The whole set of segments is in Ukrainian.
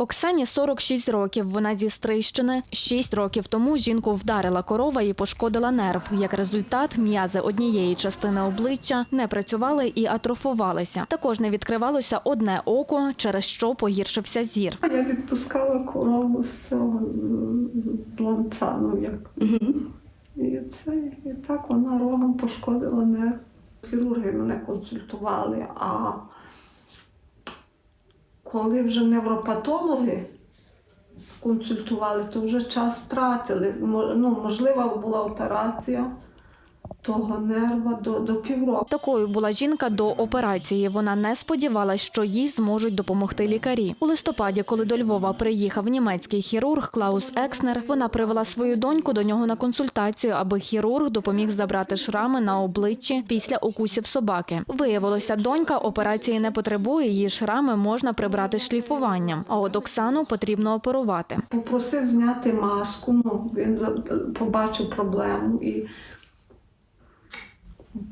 Оксані 46 років. Вона зі Стрийщини. Шість років тому жінку вдарила корова і пошкодила нерв. Як результат, м'язи однієї частини обличчя не працювали і атрофувалися. Також не відкривалося одне око, через що погіршився зір. Я відпускала корову з цього з ланца, ну як. І це і так вона рогом пошкодила нерв. Хірурги мене консультували, а коли вже невропатологи консультували, то вже час втратили. Ну, можлива була операція того нерва до, до півроку. Такою була жінка до операції. Вона не сподівалась, що їй зможуть допомогти лікарі. У листопаді, коли до Львова приїхав німецький хірург Клаус Екснер, вона привела свою доньку до нього на консультацію, аби хірург допоміг забрати шрами на обличчі після укусів собаки. Виявилося, донька операції не потребує, її шрами можна прибрати шліфуванням. А от Оксану потрібно оперувати. Попросив зняти маску, ну, він побачив проблему і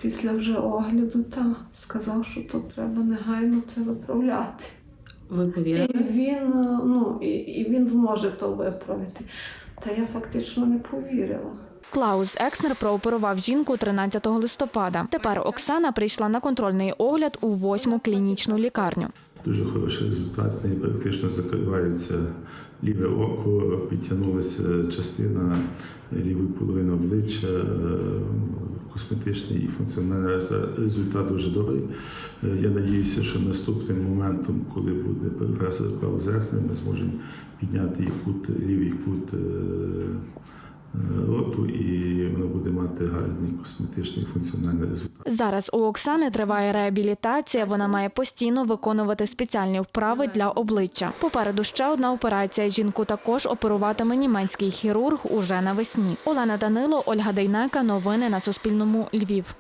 після вже огляду та сказав, що то треба негайно це виправляти. Ви І він, е, ну, і, і він зможе то виправити. Та я фактично не повірила. Клаус Екснер прооперував жінку 13 листопада. Тепер Оксана прийшла на контрольний огляд у восьму клінічну лікарню. Дуже хороший результат. І практично закривається ліве око, підтягнулася частина лівої половини обличчя, е, косметичний і функціональний рез- результат дуже добрий. Е, Я надіюся, що наступним моментом, коли буде професор право Екснер, ми зможемо підняти і кут, лівий кут буде мати гарний косметичний функціональний результат. Зараз у Оксани триває реабілітація. Вона має постійно виконувати спеціальні вправи для обличчя. Попереду ще одна операція. Жінку також оперуватиме німецький хірург уже навесні. Олена Данило, Ольга Дейнека. Новини на Суспільному. Львів.